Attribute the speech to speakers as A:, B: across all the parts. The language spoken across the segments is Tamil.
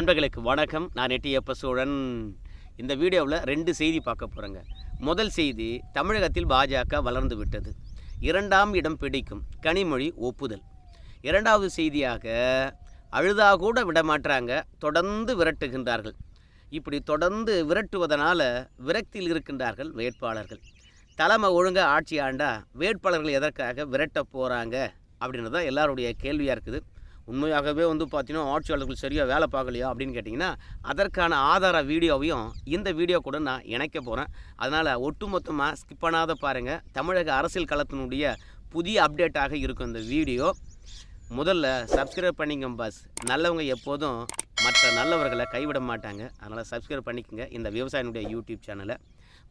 A: நண்பர்களுக்கு வணக்கம். நான் எட்டியப்ப சோழன் இந்த வீடியோவில் ரெண்டு செய்தி பார்க்க போகிறேங்க முதல் செய்தி தமிழகத்தில் பாஜக வளர்ந்து விட்டது. இரண்டாம் இடம் பிடிக்கும். கனிமொழி ஒப்புதல். இரண்டாவது செய்தியாக அழுதா கூட விடமாட்டாங்க தொடர்ந்து விரட்டுகின்றார்கள். இப்படி தொடர்ந்து விரட்டுவதனால் விரக்தியில் இருக்கின்றார்கள் வேட்பாளர்கள். தலைமை ஒழுங்காக ஆட்சி ஆண்டா வேட்பாளர்கள் எதற்காக விரட்ட போகிறாங்க அப்படின்றது தான் எல்லாருடைய கேள்வியாக இருக்குது. உண்மையாகவே வந்து பார்த்தீங்கன்னா ஆட்சியாளர்கள் சரியாக வேலை பார்க்கலையா அப்படின்னு கேட்டிங்கன்னா அதற்கான ஆதார வீடியோவையும் இந்த வீடியோ கூட நான் இணைக்க போகிறேன் அதனால் ஒட்டுமொத்தமாக ஸ்கிப் பண்ணாத பாருங்கள் தமிழக அரசியல் களத்தினுடைய புதிய அப்டேட்டாக இருக்கும் இந்த வீடியோ. முதல்ல சப்ஸ்கிரைப் பண்ணிங்க பாஸ் நல்லவங்க எப்போதும் மற்ற நல்லவர்களை கைவிட மாட்டாங்க. அதனால் சப்ஸ்கிரைப் பண்ணிக்கோங்க இந்த விவசாயினுடைய யூடியூப் சேனலை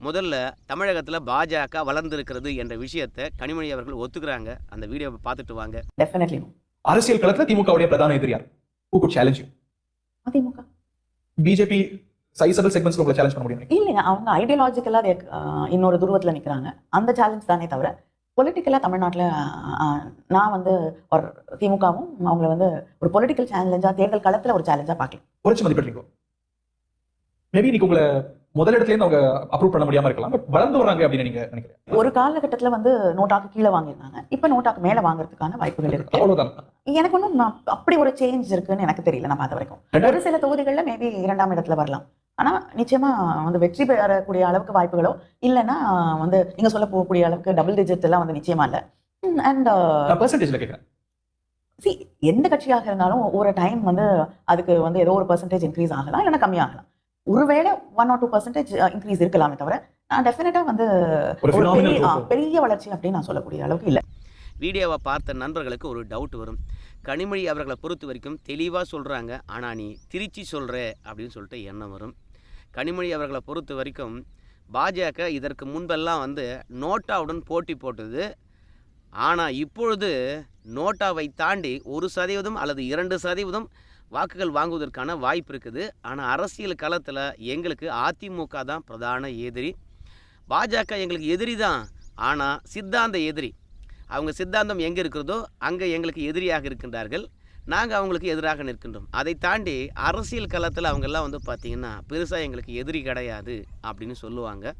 A: முதல்ல தமிழகத்தில் பாஜக வளர்ந்துருக்கிறது என்ற விஷயத்தை கனிமொழி அவர்கள் ஒத்துக்கிறாங்க. அந்த வீடியோவை பார்த்துட்டு வாங்க.
B: டெஃபினெட்லி
C: அரசியல் களத்துல திமுகவுடைய பிரதான எதிரியார் who could challenge you
B: AIADMK.
C: BJP sizable செக்மெண்ட்ஸ்ல உங்களை சேலஞ்ச் பண்ண முடியும்?
B: இல்லைங்க அவங்க ஐடியாலஜிக்கலா இன்னொரு துருவத்துல நிக்கிறாங்க. அந்த சேலஞ்ச் தானே தவிர பொலிட்டிக்கலா தமிழ்நாட்டுல நான் வந்து ஒரு திமுகவும் அவங்கள வந்து ஒரு பொலிட்டிக்கல் சேலஞ்சா தேர்தல் களத்துல ஒரு சேலஞ்சா பார்க்கலாம்.
C: குறைச்சு மதிப்பிடுறீங்க மேபி இன்னைக்கு உங்களை முதல் இடத்துல இருந்து அவங்க அப்ரூவ் பண்ண முடியாம இருக்கலாம். பட் வளர்ந்து வராங்க அப்படின்னு நீங்க நினைக்கிறேன்
B: ஒரு காலகட்டத்துல வந்து நோட்டாக்கு கீழே வாங்கியிருந்தாங்க. இப்ப நோட்டாக்கு மேல வாங்குறதுக்கான வாய்ப்புகள் இருக்கு.
C: அவ்வளவுதான்.
B: எனக்கு ஒன்றும் அப்படி ஒரு சேஞ்ச் இருக்குன்னு எனக்கு தெரியல நான் பார்த்த வரைக்கும். ஒரு சில தொகுதிகளில் மேபி இரண்டாம் இடத்துல வரலாம். ஆனா நிச்சயமா வந்து வெற்றி பெறக்கூடிய அளவுக்கு வாய்ப்புகளோ இல்லைன்னா வந்து நீங்க சொல்ல போகக்கூடிய அளவுக்கு டபுள் டிஜிட் எல்லாம் வந்து நிச்சயமா இல்லை. அண்ட்
C: நான் பெர்சன்டேஜ்ல கேட்கறேன்.
B: சி எந்த கட்சியாக இருந்தாலும் ஒரு டைம் வந்து அதுக்கு வந்து ஏதோ ஒரு பர்சன்டேஜ் இன்க்ரீஸ் ஆகலாம் இல்லைன்னா கம்மியாகலாம். ஒருவேளை one or two percentage increase இருக்கலாமே தவிர நான் டெஃபினட்டா வந்து
C: ஒரு
B: பெரிய. பெரிய வளர்ச்சி அப்படின்னு நான் சொல்லக்கூடிய அளவுக்கு இல்லை.
A: வீடியோவை பார்த்த நண்பர்களுக்கு ஒரு டவுட் வரும். கனிமொழி அவர்களை பொறுத்த வரைக்கும் தெளிவாக சொல்கிறாங்க ஆனால் நீ திருச்சி சொல்கிற அப்படின்னு சொல்லிட்டு எண்ணம் வரும். கனிமொழி அவர்களை பொறுத்த வரைக்கும் பாஜக இதற்கு முன்பெல்லாம் வந்து நோட்டாவுடன் போட்டி போட்டது. ஆனால் இப்பொழுது நோட்டாவை தாண்டி ஒரு சதவீதம் அல்லது இரண்டு சதவீதம் வாக்குகள் வாங்குவதற்கான வாய்ப்பு இருக்குது. ஆனால் அரசியல் களத்தில் எங்களுக்கு அதிமுக தான் பிரதான எதிரி. பாஜக எங்களுக்கு எதிரி தான். ஆனால் சித்தாந்த எதிரி. அவங்க சித்தாந்தம் எங்கே இருக்கிறதோ அங்கே எங்களுக்கு எதிரியாக இருக்கின்றார்கள். நாங்கள் அவங்களுக்கு எதிராக நிற்கின்றோம். அதை தாண்டி அரசியல் களத்தில் அவங்கெல்லாம் வந்து பார்த்திங்கன்னா பெருசாக எங்களுக்கு எதிரி கிடையாது அப்படின்னு சொல்லுவாங்க.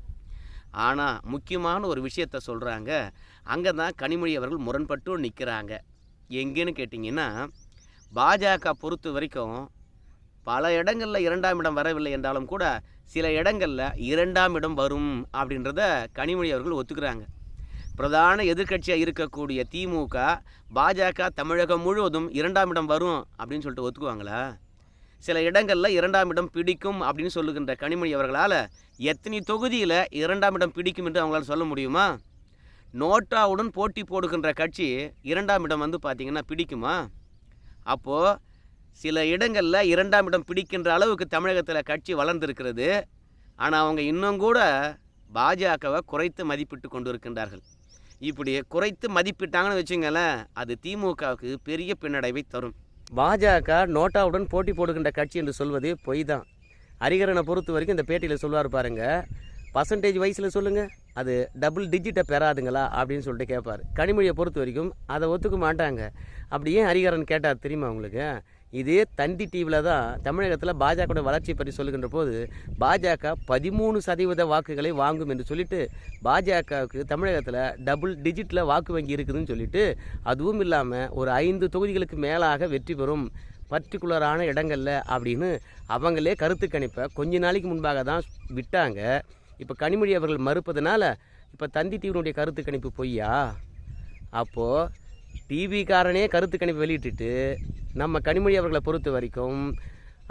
A: ஆனால் முக்கியமான ஒரு விஷயத்த சொல்கிறாங்க அங்கே தான் கனிமொழி அவர்கள் முரண்பட்டு நிற்கிறாங்க எங்கேன்னு கேட்டிங்கன்னா பாஜக பொறுத்த வரைக்கும் பல இடங்களில் இரண்டாம் இடம் வரவில்லை என்றாலும் கூட சில இடங்களில் இரண்டாம் இடம் வரும் அப்படின்றத கனிமொழி அவர்கள் ஒத்துக்கிறாங்க. பிரதான எதிர்க்கட்சியாக இருக்கக்கூடிய திமுக பாஜக தமிழகம் முழுவதும் இரண்டாம் இடம் வரும் அப்படின்னு சொல்லிட்டு ஒத்துக்குவாங்களா? சில இடங்களில் இரண்டாம் இடம் பிடிக்கும் அப்படின்னு சொல்லுகின்ற கனிமொழி அவர்களால் எத்தனை தொகுதியில் இரண்டாம் இடம் பிடிக்கும் என்று அவங்களால சொல்ல முடியுமா? நோட்டாவுடன் போட்டி போடுகின்ற கட்சி இரண்டாம் இடம் வந்து பார்த்திங்கன்னா பிடிக்குமா? அப்போது சில இடங்களில் இரண்டாம் இடம் பிடிக்கின்ற அளவுக்கு தமிழகத்தில் கட்சி வளர்ந்திருக்கிறது. ஆனால் அவங்க இன்னும் கூட பாஜகவை குறைத்து மதிப்பிட்டு கொண்டு இருக்கின்றார்கள். இப்படி குறைத்து மதிப்பிட்டாங்கன்னு வச்சுங்களேன் அது திமுகவுக்கு பெரிய பின்னடைவை தரும். பாஜக நோட்டாவுடன் போட்டி போடுகின்ற கட்சி என்று சொல்வது பொய் தான் ஹரிகரனை பொறுத்த வரைக்கும் இந்த பேட்டியில் சொல்லுவார் பாருங்கள் பர்சன்டேஜ் வயசில் சொல்லுங்கள் அது டபுள் டிஜிட்டை பெறாதுங்களா அப்படின்னு சொல்லிட்டு கேட்பார் கனிமொழியை பொறுத்த வரைக்கும் அதை ஒத்துக்க மாட்டாங்க. அப்படி ஏன் ஹரிகரன் கேட்டார் தெரியுமா உங்களுக்கு? இதே தந்தி டிவியில் தான் தமிழகத்தில் பாஜகவோட வளர்ச்சி பற்றி சொல்லுகின்ற போது பாஜக பதிமூணு சதவீத வாக்குகளை வாங்கும் என்று சொல்லிட்டு பாஜகவுக்கு தமிழகத்தில் டபுள் டிஜிட்டில் வாக்கு வங்கி இருக்குதுன்னு சொல்லிட்டு அதுவும் இல்லாமல் ஒரு ஐந்து தொகுதிகளுக்கு மேலாக வெற்றி பெறும் பர்டிகுலரான இடங்களில் அப்படின்னு அவங்களே கருத்து கணிப்பை கொஞ்ச நாளைக்கு முன்பாக தான் விட்டாங்க. இப்போ கனிமொழி அவர்கள் மறுப்பதனால இப்போ தந்தி தீவினுடைய கருத்து கணிப்பு பொய்யா? அப்போது டிவிக்காரனே கருத்து கணிப்பு வெளியிட்டுட்டு நம்ம கனிமொழி அவர்களை பொறுத்த வரைக்கும்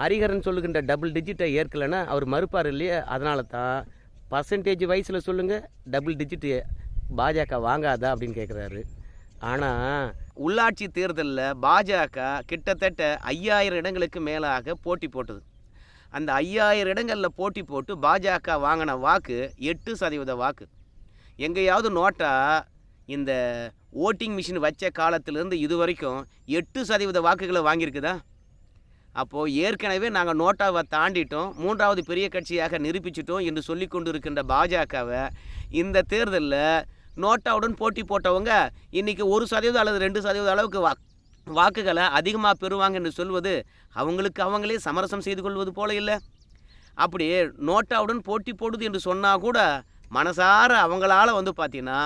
A: ஹரிஹரன் சொல்லுகின்ற டபுள் டிஜிட்டை ஏற்கலைன்னா அவர் மறுப்பார் இல்லையா? அதனால தான் பர்சன்டேஜ் வயசில் சொல்லுங்கள் டபுள் டிஜிட்டு பாஜக வாங்காதா அப்படின்னு கேட்குறாரு ஆனால் உள்ளாட்சி தேர்தலில் பாஜக கிட்டத்தட்ட ஐயாயிரம் இடங்களுக்கு மேலாக போட்டி போட்டது. அந்த ஐயாயிரம் இடங்களில் போட்டி போட்டு பாஜக வாங்கின வாக்கு எட்டு சதவீத வாக்கு. எங்கேயாவது நோட்டா இந்த ஓட்டிங் மிஷின் வச்ச காலத்திலேருந்து இது வரைக்கும் எட்டு சதவீத வாக்குகளை வாங்கியிருக்குதா? அப்போது ஏற்கனவே நாங்கள் நோட்டாவை தாண்டிட்டோம். மூன்றாவது பெரிய கட்சியாக நிரூபிச்சிட்டோம் என்று சொல்லி கொண்டு இருக்கின்ற பாஜகவை இந்த தேர்தலில் நோட்டாவுடன் போட்டி போட்டவங்க இன்றைக்கி ஒரு சதவீதம் அல்லது ரெண்டு சதவீத அளவுக்கு வா வாக்குகளை அதிகமாக பெறுவாங்க என்று சொல்வது அவங்களுக்கு அவங்களே சமரசம் செய்து கொள்வது போல இல்லை. அப்படி நோட்டாவுடன் போட்டி போடுது என்று சொன்னால் கூட மனசார அவங்களால வந்து பார்த்தீங்கன்னா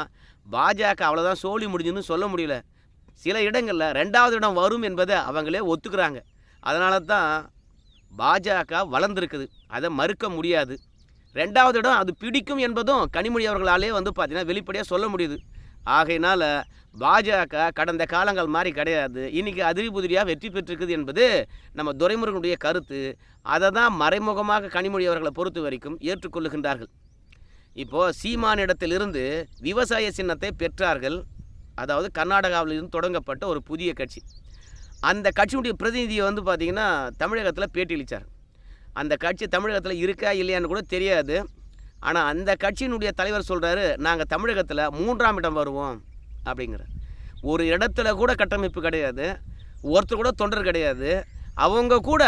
A: பாஜக அவ்வளோதான் சோழி முடிஞ்சுன்னு சொல்ல முடியல. சில இடங்களில் ரெண்டாவது இடம் வரும் என்பதை அவங்களே ஒத்துக்கிறாங்க. அதனால தான் பாஜக வளர்ந்துருக்குது. அதை மறுக்க முடியாது. ரெண்டாவது இடம் அது பிடிக்கும் என்பதும் கனிமொழி அவர்களாலே வந்து பார்த்தீங்கன்னா வெளிப்படையாக சொல்ல முடியுது. ஆகையினால் பாஜக கடந்த காலங்கள் மாதிரி கிடையாது. இன்னைக்கு அதிரி புதிரியாக வெற்றி பெற்றிருக்குது என்பது நம்ம துரைமுருகனுடைய கருத்து. அதை தான் மறைமுகமாக கனிமொழி அவர்களை பொறுத்த வரைக்கும் ஏற்றுக்கொள்ளுகின்றார்கள். இப்போது சீமானிடத்திலிருந்து விவசாய சின்னத்தை பெற்றார்கள். அதாவது கர்நாடகாவிலிருந்து தொடங்கப்பட்ட ஒரு புதிய கட்சி. அந்த கட்சியுடைய பிரதிநிதியை வந்து பார்த்திங்கன்னா தமிழகத்தில் பேட்டியளித்தார் அந்த கட்சி தமிழகத்தில் இருக்கா இல்லையான்னு கூட தெரியாது. ஆனால் அந்த கட்சியினுடைய தலைவர் சொல்கிறாரு நாங்கள் தமிழகத்தில் மூன்றாம் இடம் வருவோம் அப்படிங்கிற ஒரு இடத்துல கூட கட்டமைப்பு கிடையாது ஒருத்தர் கூட தொண்டர் கிடையாது. அவங்க கூட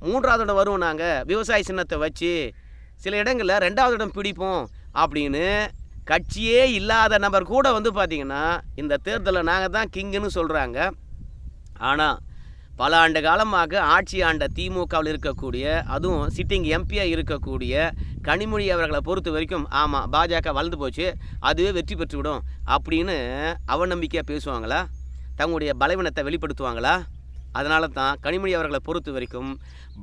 A: மூன்றாவது இடம் வருவோம் நாங்கள் விவசாய சின்னத்தை வச்சு சில இடங்களில் ரெண்டாவது இடம் பிடிப்போம் அப்படின்னு கட்சியே இல்லாத நபர் கூட வந்து பார்த்திங்கன்னா இந்த தேர்தலில் நாங்கள் தான் கிங்குன்னு சொல்கிறாங்க ஆனால் பல ஆண்டு காலமாக ஆட்சி ஆண்ட திமுகவில் இருக்கக்கூடிய அதுவும் சிட்டிங் எம்பியாக இருக்கக்கூடிய கனிமொழி அவர்களை பொறுத்த வரைக்கும் ஆமாம் பாஜக வளர்ந்து போச்சு அதுவே வெற்றி பெற்றுவிடும் அப்படின்னு அவநம்பிக்கையாக பேசுவாங்களா? தங்களுடைய பலவீனத்தை வெளிப்படுத்துவாங்களா? அதனால தான் கனிமொழி அவர்களை பொறுத்த வரைக்கும்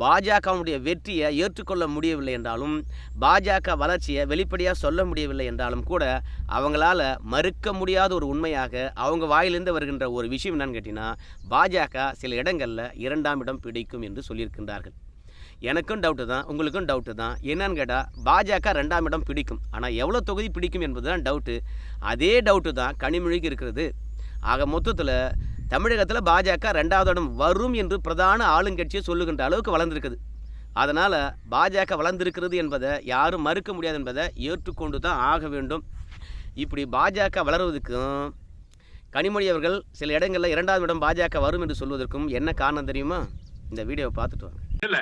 A: பாஜகவுடைய வெற்றியை ஏற்றுக்கொள்ள முடியவில்லை என்றாலும் பாஜக வளர்ச்சியை வெளிப்படையாக சொல்ல முடியவில்லை என்றாலும் கூட அவங்களால மறுக்க முடியாத ஒரு உண்மையாக அவங்க வாயிலிருந்து வருகின்ற ஒரு விஷயம் என்னன்னு கேட்டிங்கன்னா பாஜக சில இடங்களில் இரண்டாம் இடம் பிடிக்கும் என்று சொல்லியிருக்கின்றார்கள். எனக்கும் டவுட்டு தான் உங்களுக்கும் டவுட்டு தான். என்னன்னு கேட்டால் பாஜக ரெண்டாம் இடம் பிடிக்கும். ஆனால் எவ்வளோ தொகுதி பிடிக்கும் என்பது தான் டவுட்டு அதே டவுட்டு தான் கனிமொழிக்கு இருக்கிறது. ஆக மொத்தத்தில் தமிழகத்தில் பாஜக ரெண்டாவது இடம் வரும் என்று பிரதான ஆளுங்கட்சியை சொல்லுகின்ற அளவுக்கு வளர்ந்துருக்குது. அதனால் பாஜக வளர்ந்திருக்கிறது என்பதை யாரும் மறுக்க முடியாது என்பதை ஏற்றுக்கொண்டு தான் ஆக வேண்டும். இப்படி பாஜக வளர்வதற்கும் கனிமொழி அவர்கள் சில இடங்களில் இரண்டாவது இடம் பாஜக வரும் என்று சொல்வதற்கும் என்ன காரணம் தெரியுமா? இந்த வீடியோவை பார்த்துட்டு வாங்க.
D: இல்லை.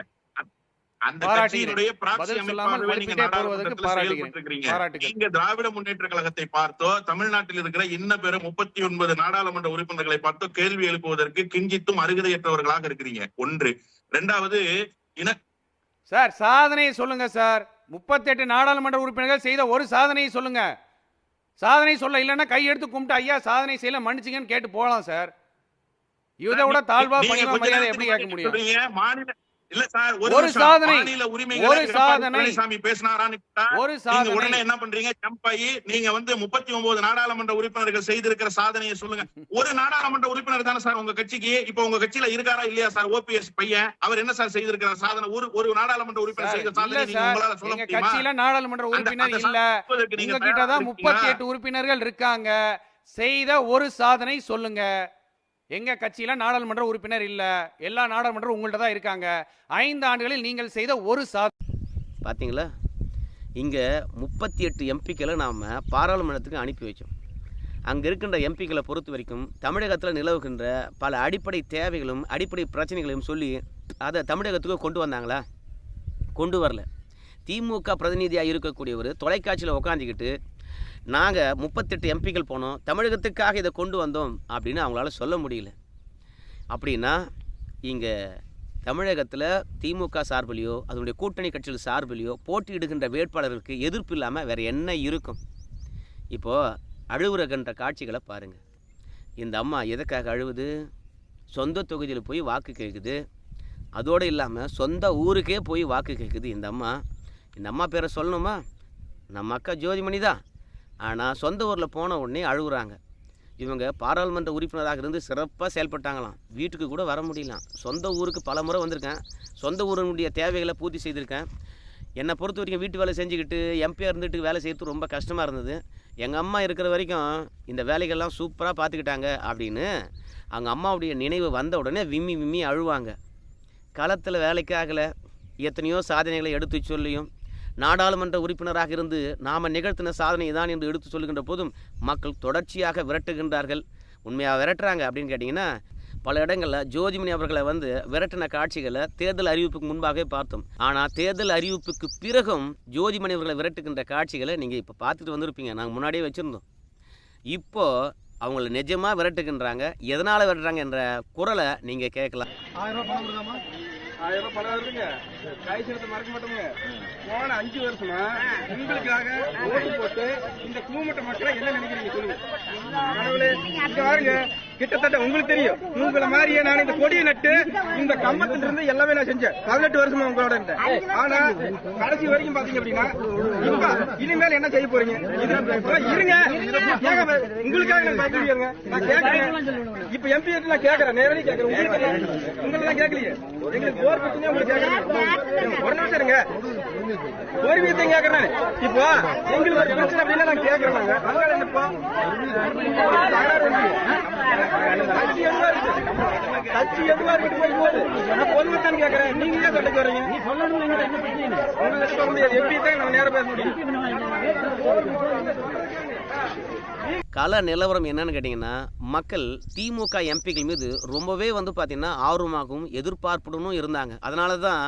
E: அந்த.
D: கட்சியினுடைய நீங்க திராவிட முன்னேற்ற கழகத்தை பார்த்தோ தமிழ்நாட்டில் இருக்கிற இன்ன பேரு முப்பத்தி ஒன்பது நாடாளுமன்ற உறுப்பினர்களை பார்த்தோ கேள்வி எழுப்புவதற்கு கிஞ்சித்தும் அருகதையற்றவர்களாக இருக்கிறீங்க. ஒன்று. இரண்டாவது
E: சார் சாதனையை சொல்லுங்க சார். முப்பத்தெட்டு நாடாளுமன்ற உறுப்பினர்கள் செய்த ஒரு சாதனையை சொல்லுங்க. சாதனை சொல்ல இல்லைன்னா கை எடுத்து கும்பிட்டு ஐயா சாதனை செய்யல மன்னிச்சுங்கன்னு கேட்டு போகலாம் சார். இதை விட தாழ்வா பணிவா மரியாதை எப்படி கேட்க முடியும்?
D: இல்ல சார் ஒரு.
E: சாதனை, ஒரு சாதனை.
D: பழனிசாமி பேசினாரான்னு கேட்டா,
E: ஒரு
D: நீங்க உடனே
E: சாதனை
D: என்ன பண்றீங்க? ஜம்ப் ஆகி நீங்க வந்து முப்பத்தி ஒன்பது நாடாளுமன்ற உறுப்பினர்கள் செய்திருக்கிற சாதனையை சொல்லுங்க. ஒரு நாடாளுமன்ற உறுப்பினர் தானே சார் உங்க கட்சிக்கு? இப்ப உங்க கட்சியில இருக்காரா இல்லையா சார் ஓபிஎஸ் பையன்? அவர் என்ன சார் செய்திருக்கிற சாதனை. ஒரு ஒரு நாடாளுமன்ற உறுப்பினர் செய்த சாதனை நீங்க உங்களால சொல்ல முடியுமா?
E: கட்சியில நாடாளுமன்ற உறுப்பினர் இல்ல.
D: நீங்க
E: தான் முப்பத்தி? எட்டு உறுப்பினர்கள் இருக்காங்க. செய்த ஒரு சாதனை சொல்லுங்க. எங்கள் கட்சியில் நாடாளுமன்ற உறுப்பினர் இல்லை. எல்லா நாடாளுமன்றம் உங்கள்ட்ட தான் இருக்காங்க. ஐந்து ஆண்டுகளில் நீங்கள் செய்த ஒரு சா
A: பார்த்தீங்களா இங்கே முப்பத்தி எட்டு எம்பிக்களை நாம் பாராளுமன்றத்துக்கு அனுப்பி வச்சோம். அங்கே இருக்கின்ற எம்பிக்களை பொறுத்த வரைக்கும் தமிழகத்தில் நிலவுகின்ற பல அடிப்படை தேவைகளும் அடிப்படை பிரச்சனைகளையும் சொல்லி அதை தமிழகத்துக்கு கொண்டு வந்தாங்களா? கொண்டு வரல. திமுக பிரதிநிதியாக இருக்கக்கூடியவர் தொலைக்காட்சியில் உட்காந்துக்கிட்டு நாங்கள் முப்பத்தெட்டு எம்பிக்கள் போனோம். தமிழகத்துக்காக இதை கொண்டு வந்தோம் அப்படின்னு அவங்களால சொல்ல முடியல. அப்படின்னா இங்கே தமிழகத்தில் திமுக சார்பிலையோ அதனுடைய கூட்டணி கட்சிகள் சார்பிலையோ போட்டியிடுகின்ற வேட்பாளர்களுக்கு எதிர்ப்பு இல்லாமல் வேறு என்ன இருக்கும்? இப்போது அழுவுறகின்ற காட்சிகளை பாருங்கள் இந்த அம்மா எதுக்காக அழுவுது? சொந்த தொகுதியில் போய் வாக்கு கேட்குது அதோடு இல்லாமல் சொந்த ஊருக்கே போய் வாக்கு கேட்குது இந்த அம்மா. இந்த அம்மா பேரை சொல்லணுமா? நம்ம அக்கா ஜோதிமணி தான். ஆனால் சொந்த ஊரில் போன உடனே அழுகுறாங்க. இவங்க பாராளுமன்ற உறுப்பினராக இருந்து சிறப்பாக செயல்பட்டாங்களாம். வீட்டுக்கு கூட வர முடியலாம் சொந்த ஊருக்கு பல முறை வந்திருக்கேன். சொந்த ஊரினுடைய தேவைகளை பூர்த்தி செய்திருக்கேன். என்னை பொறுத்த வரைக்கும் வீட்டு வேலை செஞ்சுக்கிட்டு எம்பியாக இருந்துட்டு வேலை செய்கிறது ரொம்ப கஷ்டமாக இருந்தது. எங்கள் அம்மா இருக்கிற வரைக்கும் இந்த வேலைகள்லாம் சூப்பராக பார்த்துக்கிட்டாங்க அப்படின்னு அவங்க அம்மாவுடைய நினைவு வந்த உடனே விம்மி விம்மி அழுவாங்க. களத்தில் வேலைக்காகலை எத்தனையோ சாதனைகளை எடுத்து சொல்லியும் நாடாளுமன்ற உறுப்பினராக இருந்து நாம் நிகழ்த்தின சாதனை தான் என்று எடுத்து சொல்லுகின்ற போதும் மக்கள் தொடர்ச்சியாக விரட்டுகின்றார்கள். உண்மையாக விரட்டுறாங்க அப்படின்னு கேட்டிங்கன்னா பல இடங்களில் ஜோதிமணி அவர்களை வந்து விரட்டின காட்சிகளை தேர்தல் அறிவிப்புக்கு முன்பாகவே பார்த்தோம். ஆனால் தேர்தல் அறிவிப்புக்கு பிறகும் ஜோதிமணி அவர்களை விரட்டுகின்ற காட்சிகளை நீங்கள் இப்போ பார்த்துட்டு வந்திருப்பீங்க. நாங்கள் முன்னாடியே வச்சுருந்தோம். இப்போது அவங்கள நிஜமாக விரட்டுகின்றாங்க. எதனால் விரட்டுறாங்க என்ற குரலை நீங்கள் கேட்கலாம்.
F: ஆயிரம் ரூபாய் பணம் ஆயிரம் ரூபாய் பணம் இருக்குங்க கை மறக்க மாட்டோங்க போன அஞ்சு வருஷமா உங்களுக்காக ஓட்டு போட்டு இந்த கூமட்ட மக்களை என்ன நினைக்கிறீங்க சொல்லுங்க. கடவுளே பாருங்க. கிட்டத்தட்ட உங்களுக்கு தெரியும். உங்களை மாதிரியே நான் இந்த கொடியை நட்டு இந்த கம்பத்துல இருந்து எல்லாமே நான் செஞ்சேன். பதினெட்டு வருஷமா உங்களோட இருந்தேன். ஆனா கடைசி வரைக்கும் பாத்தீங்க அப்படின்னா இப்ப இனிமேல் என்ன செய்ய போறீங்க? இருங்க. உங்களுக்காக நான் பயப்படுவீங்க நான் கேட்கறேன். இப்ப எம்பி நான் கேட்கறேன். நேரடி கேட்கறேன். உங்களுக்கு கேட்கலையே. எங்களுக்கு போர் பிரச்சனையே உங்களுக்கு கேட்கறேன். ஒரு நிமிஷம் இருங்க. ஒரு விஷயம் கேட்கறேன் இப்போ எங்களுக்கு ஒரு பிரச்சனை அப்படின்னா நான் கேட்கறேன் நாங்க அதனால என்னப்பா? கட்சி எதுவா இருக்கு போகும்போது எதுவா பொதுமத்தான் கேட்கறேன் நீங்க ஏன் சொல்லிட்டு வரீங்க நீ சொல்லணும் உங்களுக்கு சொல்ல முடியாது எப்படி தான் நம்ம நேரம் பேச முடியும்
A: கள நிலவரம் என்னன்னு கேட்டிங்கன்னா மக்கள் திமுக எம்பிக்கள் மீது ரொம்பவே வந்து பார்த்திங்கன்னா ஆர்வமாகவும் எதிர்பார்ப்புடனும் இருந்தாங்க. அதனால தான்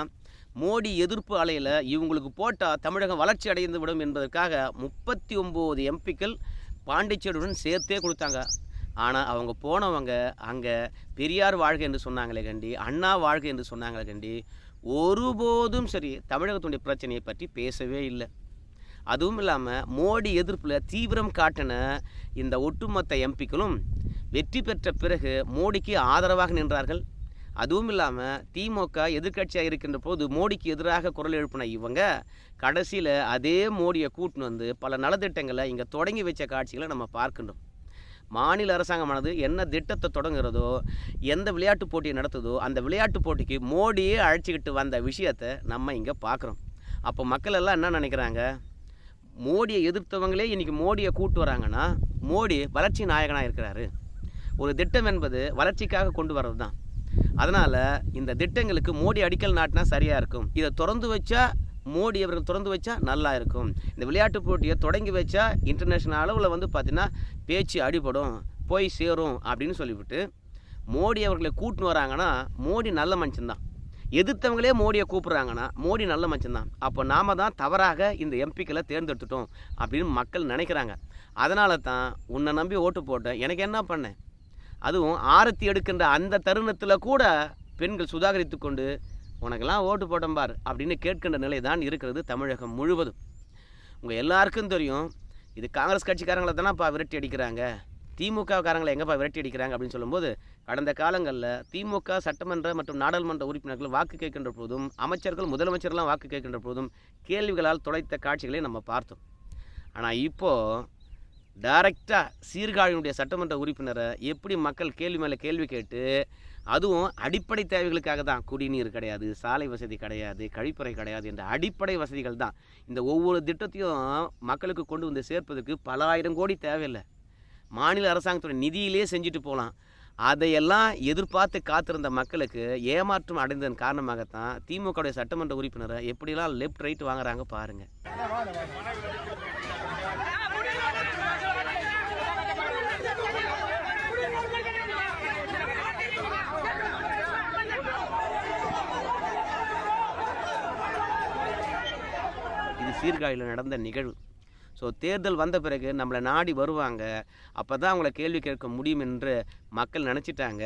A: மோடி எதிர்ப்பு அலையில் இவங்களுக்கு போட்டால் தமிழகம் வளர்ச்சி அடைந்து விடும் என்பதற்காக முப்பத்தி ஒம்பது எம்பிக்கள் பாண்டிச்சேரியுடன் சேர்த்தே கொடுத்தாங்க. ஆனால் அவங்க போனவங்க அங்கே பெரியார் வாழ்க என்று சொன்னாங்களே கண்டி அண்ணா வாழ்க என்று சொன்னாங்களே கண்டி ஒருபோதும் சரி தமிழகத்துடைய பிரச்சனையை பற்றி பேசவே இல்லை. அதுவும் இல்லாமல் மோடி எதிர்ப்பில் தீவிரம் காட்டின இந்த ஒட்டுமொத்த எம்பிக்களும் வெற்றி பெற்ற பிறகு மோடிக்கு ஆதரவாக நின்றார்கள். அதுவும் இல்லாமல் திமுக எதிர்க்கட்சியாக இருக்கின்ற போது மோடிக்கு எதிராக குரல் எழுப்பின இவங்க கடைசியில் அதே மோடியை கூட்டின்னு வந்து பல நலத்திட்டங்களை இங்கே தொடங்கி வச்ச காட்சிகளை நம்ம பார்க்கணும் மாநில அரசாங்கமானது என்ன திட்டத்தை தொடங்குறதோ எந்த விளையாட்டு போட்டியை நடத்துதோ அந்த விளையாட்டு போட்டிக்கு மோடியே அழைச்சிக்கிட்டு வந்த விஷயத்தை நம்ம இங்கே பார்க்குறோம் அப்போ மக்கள் எல்லாம் என்ன நினைக்கிறாங்க? மோடியை எதிர்த்தவங்களே இன்றைக்கி மோடியை கூட்டு வராங்கன்னா மோடி வளர்ச்சி நாயகனாக இருக்கிறாரு. ஒரு திட்டம் என்பது வளர்ச்சிக்காக கொண்டு வர்றது தான் அதனால் இந்த திட்டங்களுக்கு மோடி அடிக்கல் நாட்டினா சரியாக இருக்கும். இதை திறந்து வச்சா மோடி அவர்கள் திறந்து வச்சா நல்லா இருக்கும். இந்த விளையாட்டு போட்டியை தொடங்கி வச்சா இன்டர்நேஷ்னல் அளவில் வந்து பார்த்திங்கன்னா பேச்சு அடிபடும் போய் சேரும் அப்படின்னு சொல்லிவிட்டு மோடி அவர்களை கூட்டின்னு வராங்கன்னா மோடி நல்ல மனுஷன்தான் எதிர்த்தவங்களே மோடியை கூப்பிட்றாங்கன்னா மோடி நல்ல மனுஷன்தான் அப்போ நாம தான் தவறாக இந்த எம்பிக்களை தேர்ந்தெடுத்துட்டோம் அப்படின்னு மக்கள் நினைக்கிறாங்க. அதனால தான் உன்னை நம்பி ஓட்டு போட்டேன். எனக்கு என்ன பண்ணேன்? அதுவும் ஆரத்தி எடுக்கின்ற அந்த தருணத்தில் கூட பெண்கள் சுதாகரித்து கொண்டு உனக்கெல்லாம் ஓட்டு போட்டேன் பார் அப்படின்னு கேட்கின்ற நிலை தான் இருக்கிறது தமிழகம் முழுவதும். உங்கள் எல்லாருக்கும் தெரியும் இது காங்கிரஸ் கட்சிக்காரங்களை தானேப்பா விரட்டி அடிக்கிறாங்க? திமுக எங்கேப்பா விரட்டி அடிக்கிறாங்க அப்படின்னு சொல்லும்போது கடந்த காலங்களில் திமுக சட்டமன்ற மற்றும் நாடாளுமன்ற உறுப்பினர்கள் வாக்கு கேட்கின்ற போதும் அமைச்சர்கள் முதலமைச்சர்லாம் வாக்கு கேட்கின்ற போதும் கேள்விகளால் துடைத்த காட்சிகளை நம்ம பார்த்தோம். ஆனால் இப்போது டைரக்டாக சீர்காழியினுடைய சட்டமன்ற உறுப்பினரை எப்படி மக்கள் கேள்வி மேலே கேள்வி கேட்டு அதுவும் அடிப்படை தேவைகளுக்காக தான். குடிநீர் கிடையாது சாலை வசதி கிடையாது கழிப்பறை கிடையாது என்ற அடிப்படை வசதிகள் தான். இந்த ஒவ்வொரு திட்டத்தையும் மக்களுக்கு கொண்டு வந்து சேர்ப்பதற்கு பல ஆயிரம் கோடி தேவையில்லை. மாநில அரசாங்கத்துடைய நிதியிலே செஞ்சுட்டு போகலாம். அதையெல்லாம் எதிர்பார்த்து காத்திருந்த மக்களுக்கு ஏமாற்றம் அடைந்ததன் காரணமாகத்தான் திமுகவுடைய சட்டமன்ற உறுப்பினரை எப்படிலாம் லெஃப்ட் ரைட் வாங்குறாங்க பாருங்கள் சீர்காழியில் நடந்த நிகழ்வு. ஸோ தேர்தல் வந்த பிறகு நம்மளை நாடி வருவாங்க. அப்போ தான் அவங்கள கேள்வி கேட்க முடியும் என்று மக்கள் நினச்சிட்டாங்க.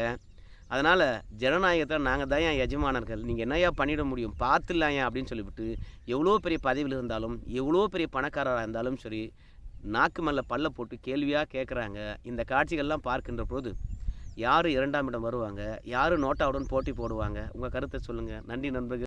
A: அதனால் ஜனநாயகத்தை நாங்கள் தான் என் எஜமானர்கள். நீங்கள் என்னையா பண்ணிட முடியும்? பார்த்துலாயா அப்படின்னு சொல்லிவிட்டு எவ்வளோ பெரிய பதவியில் இருந்தாலும் எவ்வளோ பெரிய பணக்காரராக இருந்தாலும் சரி நாக்கு மேலே பல்ல போட்டு கேள்வியாக கேட்குறாங்க இந்த காட்சிகள்லாம் பார்க்கின்ற போது யார் இரண்டாம் இடம் வருவாங்க? யார் நோட்டாவுடன் போட்டி போடுவாங்க? உங்கள் கருத்தை சொல்லுங்கள் நன்றி நண்பர்கள்.